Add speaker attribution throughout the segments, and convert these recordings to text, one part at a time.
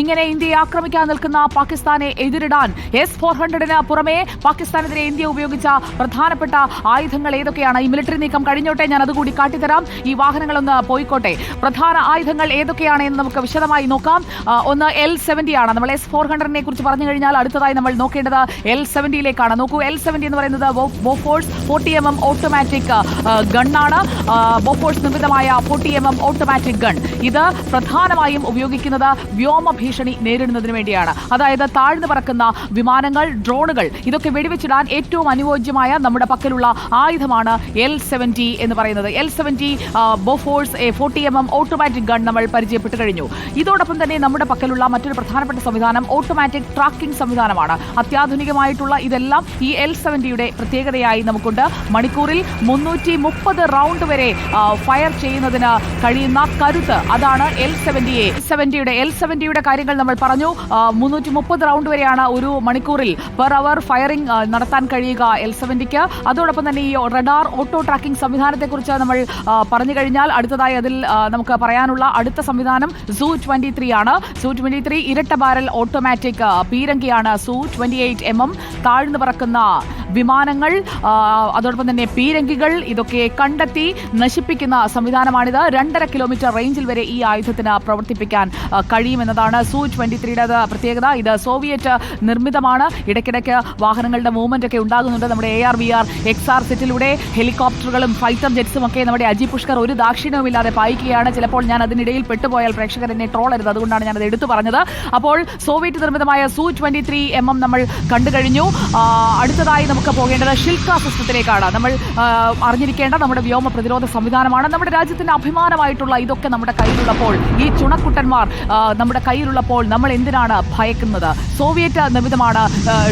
Speaker 1: ഇങ്ങനെ ഇന്ത്യയെ ആക്രമിക്കാൻ നിൽക്കുന്ന പാകിസ്ഥാനെ എതിരിടാൻ എസ് ഫോർ ഹൺഡ്രഡിന് പുറമെ പാകിസ്ഥാനെതിരെ ഇന്ത്യ ഉപയോഗിച്ച പ്രധാനപ്പെട്ട ആയുധങ്ങൾ ഏതൊക്കെയാണ്? ഈ മിലിറ്ററി നീക്കം കഴിഞ്ഞോട്ടെ? ഞാൻ അതുകൂടി കാട്ടിത്തരാം. ഈ വാഹനങ്ങളൊന്ന് പോയിക്കോട്ടെ. പ്രധാന ആയുധങ്ങൾ ഏതൊക്കെയാണ് എന്ന് നമുക്ക് വിശദമായി നോക്കാം. ഒന്ന് എൽ സെവന്റി ആണ്. നമ്മൾ എസ് ഫോർ ഹൺഡ്രഡിനെ കുറിച്ച് പറഞ്ഞു കഴിഞ്ഞാൽ അടുത്തതായി നമ്മൾ നോക്കേണ്ടത് എൽ സെവന്റിയിലേക്കാണ് നോക്കൂ എൽ സെവന്റി എന്ന് പറയുന്നത് Bofors forty M M automatic ഗണ്ണാണ് Bofors നിർമ്മിതമായ forty M M automatic gun ഇത് പ്രധാനമായും ഉപയോഗിക്കുന്നത് വ്യോമ ഭീഷണി നേരിടുന്നതിന് വേണ്ടിയാണ്. അതായത് താഴ്ന്നു പറക്കുന്ന വിമാനങ്ങൾ ഡ്രോണുകൾ ഇതൊക്കെ വെടിവെച്ചിടാൻ ഏറ്റവും അനുയോജ്യമായ നമ്മുടെ പക്കലുള്ള ആയുധമാണ് എൽ സെവന്റി എന്ന് പറയുന്നത്. L seventy Bofors A forty M M automatic gun നമ്മൾ പരിചയപ്പെട്ട് കഴിഞ്ഞു. ഇതോടൊപ്പം തന്നെ നമ്മുടെ പക്കലുള്ള മറ്റൊരു പ്രധാനപ്പെട്ട സംവിധാനം ഓട്ടോമാറ്റിക് ട്രാക്കിംഗ് സംവിധാനമാണ്. അത്യാധുനികമായിട്ടുള്ള ഇതെല്ലാം ഈ എൽ സെവന്റിയുടെ പ്രത്യേകതയായി നമുക്കുണ്ട്. മണിക്കൂറിൽ മുന്നൂറ്റി മുപ്പത് റൗണ്ട് വരെ ഫയർ ചെയ്യുന്നതിന് കഴിയുന്ന കരുത്ത് അതാണ് എൽ എ സെവന്റിയുടെ എൽ സെവന്റിയുടെ കാര്യങ്ങൾ നമ്മൾ പറഞ്ഞു. മുന്നൂറ്റി മുപ്പത് റൗണ്ട് വരെയാണ് ഒരു മണിക്കൂറിൽ പെർ അവർ ഫയറിംഗ് നടത്താൻ കഴിയുക എൽ സെവന്റിക്ക് അതോടൊപ്പം തന്നെ ഈ റഡാർ ഓട്ടോ ട്രാക്കിംഗ് സംവിധാനത്തെക്കുറിച്ച് നമ്മൾ പറഞ്ഞു കഴിഞ്ഞാൽ അടുത്തതായി അതിൽ നമുക്ക് പറയാനുള്ള അടുത്ത സംവിധാനം സൂ ട്വന്റി ത്രീ ആണ്. സൂ ട്വന്റി ത്രീ ഇരട്ട barrel automatic പീരങ്കിയാണ് ZU twenty eight M M താഴ്ന്നു പറക്കുന്ന വിമാനങ്ങൾ അതോടൊപ്പം തന്നെ പീരങ്കികൾ ഇതൊക്കെ കണ്ടെത്തി നശിപ്പിക്കുന്ന സംവിധാനമാണിത്. രണ്ടര കിലോമീറ്റർ റേഞ്ചിൽ വരെ ഈ ആയുധത്തിന് പ്രവർത്തിപ്പിക്കാൻ കഴിയുമെന്നതാണ് സൂ ട്വന്റി ത്രീയുടെ പ്രത്യേകത. ഇത് സോവിയറ്റ് നിർമ്മിതമാണ്. ഇടയ്ക്കിടയ്ക്ക് വാഹനങ്ങളുടെ മൂവ്മെന്റ് ഒക്കെ ഉണ്ടാകുന്നുണ്ട്. നമ്മുടെ A R V R X R സെറ്റിലൂടെ ഹെലികോപ്റ്ററുകളും ഫൈറ്റർ ജെറ്റ്സും ഒക്കെ നമ്മുടെ അജി പുഷ്കർ ഒരു ദാക്ഷിണ്യവുമില്ലാതെ പായിക്കുകയാണ്. ചിലപ്പോൾ ഞാൻ അതിനിടയിൽ പെട്ടുപോയാൽ പ്രേക്ഷകർ എന്നെ ട്രോളരുത്. അതുകൊണ്ടാണ് ഞാനത് എടുത്തു പറഞ്ഞത്. അപ്പോൾ സോവിയറ്റ് നിർമ്മിതമായ ZU twenty three M M നമ്മൾ കണ്ടുകഴിഞ്ഞു അടുത്തതായി നമുക്ക് പോകേണ്ടത് ഷിൽക്ക സിസ്റ്റത്തിലേക്കാണ്. നമ്മൾ അറിഞ്ഞിരിക്കേണ്ട നമ്മുടെ വ്യോമ പ്രതിരോധ സംവിധാനമാണ്. നമ്മുടെ രാജ്യത്തിന്റെ അഭിമാനമായിട്ടുള്ള ഇതൊക്കെ നമ്മുടെ കയ്യിലുള്ളപ്പോൾ ഈ ചുണക്കുട്ടന്മാർ നമ്മുടെ കയ്യിലുള്ളപ്പോൾ നമ്മൾ എന്തിനാണ് ഭയക്കുന്നത്? സോവിയറ്റ് നിർമ്മിതമാണ്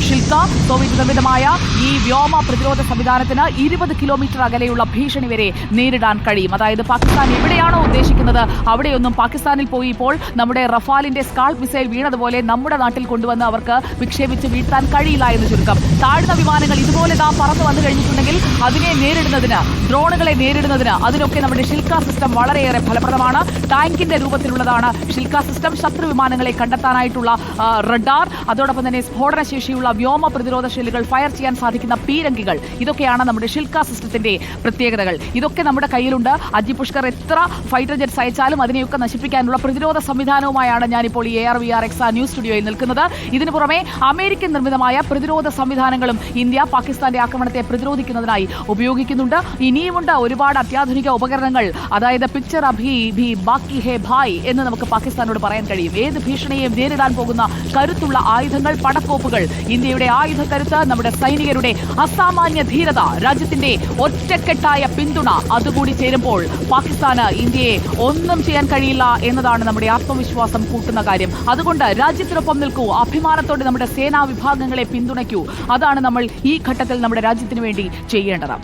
Speaker 1: ഷിൽക്ക സോവിയറ്റ് നിർമ്മിതമായ ഈ വ്യോമ പ്രതിരോധ സംവിധാനത്തിന് ഇരുപത് കിലോമീറ്റർ അകലെയുള്ള ഭീഷണി വരെ നേരിടാൻ കഴിയും. അതായത് പാകിസ്ഥാൻ എവിടെയാണോ ഉദ്ദേശിക്കുന്നത് അവിടെയൊന്നും പാകിസ്ഥാനിൽ പോയി ഇപ്പോൾ നമ്മുടെ റഫാലിന്റെ സ്കാൾ മിസൈൽ വീണതുപോലെ നമ്മുടെ നാട്ടിൽ കൊണ്ടുവന്ന് അവർക്ക് വിക്ഷേപിച്ച് വീഴ്ത്താൻ കഴിയില്ല എന്ന് ചുരുക്കം. താഴ്ന്ന വിമാനങ്ങൾ ഇതുപോലെ ദാ പറന്നു വന്നു കഴിഞ്ഞിട്ടുണ്ടെങ്കിൽ അതിനെ നേരിടുന്നതിന് ഡ്രോണുകളെ നേരിടുന്നതിന് അതിനൊക്കെ നമ്മുടെ ഷിൽക്ക സിസ്റ്റം വളരെയേറെ ഫലപ്രദമാണ്. ടാങ്കിന്റെ രൂപത്തിലുള്ളതാണ് ഷിൽക്ക സിസ്റ്റം. ശത്രു വിമാനങ്ങളെ കണ്ടെത്താനായിട്ടുള്ള റഡാർ. അതോടൊപ്പം തന്നെ സ്ഫോടനശേഷിയുള്ള വ്യോമ പ്രതിരോധ ഷെല്ലുകൾ ഫയർ ചെയ്യാൻ സാധിക്കുന്ന പീരങ്കികൾ ഇതൊക്കെയാണ് നമ്മുടെ ഷിൽക്ക സിസ്റ്റത്തിന്റെ പ്രത്യേകതകൾ. ഇതൊക്കെ നമ്മുടെ കയ്യിലുണ്ട്. അജി പുഷ്കർ എത്ര ഫൈറ്റർ ജെറ്റ്സ് അയച്ചാലും അതിനെയൊക്കെ നശിപ്പിക്കാനുള്ള പ്രതിരോധ സംവിധാനവുമായാണ് ഞാനിപ്പോൾ ഈ A R V R X news സ്റ്റുഡിയോയിൽ നിൽക്കുന്നത്. ഇതിനു പുറമെ അമേരിക്കൻ നിർമ്മിതമായ പ്രതിരോധ സംവിധാനങ്ങളും ഇന്ത്യ പാകിസ്ഥാന്റെ ആക്രമണത്തെ പ്രതിരോധിക്കുന്നതിനായി ഉപയോഗിക്കുന്നുണ്ട്. ഇനിയുമുണ്ട് ഒരുപാട് അത്യാധുനിക ഉപകരണങ്ങൾ. അതായത് പിക്ചർ അഭി ഭി ബാക്കി ഹേ ഭായ് എന്ന് നമുക്ക് പാകിസ്ഥാനോട് പറയാൻ കഴിയും. ഏത് ഭീഷണിയെയും നേരിടാൻ പോകുന്ന കരുത്തുള്ള ആയുധങ്ങൾ പടക്കോപ്പുകൾ. ഇന്ത്യയുടെ ആയുധ കരുത്ത് നമ്മുടെ സൈനികരുടെ അസാമാന്യ ധീരത രാജ്യത്തിന്റെ ഒറ്റക്കെട്ടായ പിന്തുണ അതുകൂടി ചേരുമ്പോൾ പാകിസ്ഥാന് ഇന്ത്യയെ ഒന്നും ചെയ്യാൻ കഴിയില്ല എന്നതാണ് നമ്മുടെ ആത്മവിശ്വാസം കൂട്ടുന്ന കാര്യം. അതുകൊണ്ട് രാജ്യത്തിനൊപ്പം നിൽക്കൂ. അഭിമാനത്തോടെ നമ്മുടെ സേനാ വിഭാഗങ്ങളെ പിന്തുണയ്ക്കൂ. അതാണ് നമ്മൾ ഈ ഘട്ടത്തിൽ നമ്മുടെ രാജ്യത്തിന് വേണ്ടി ചെയ്യേണ്ടത്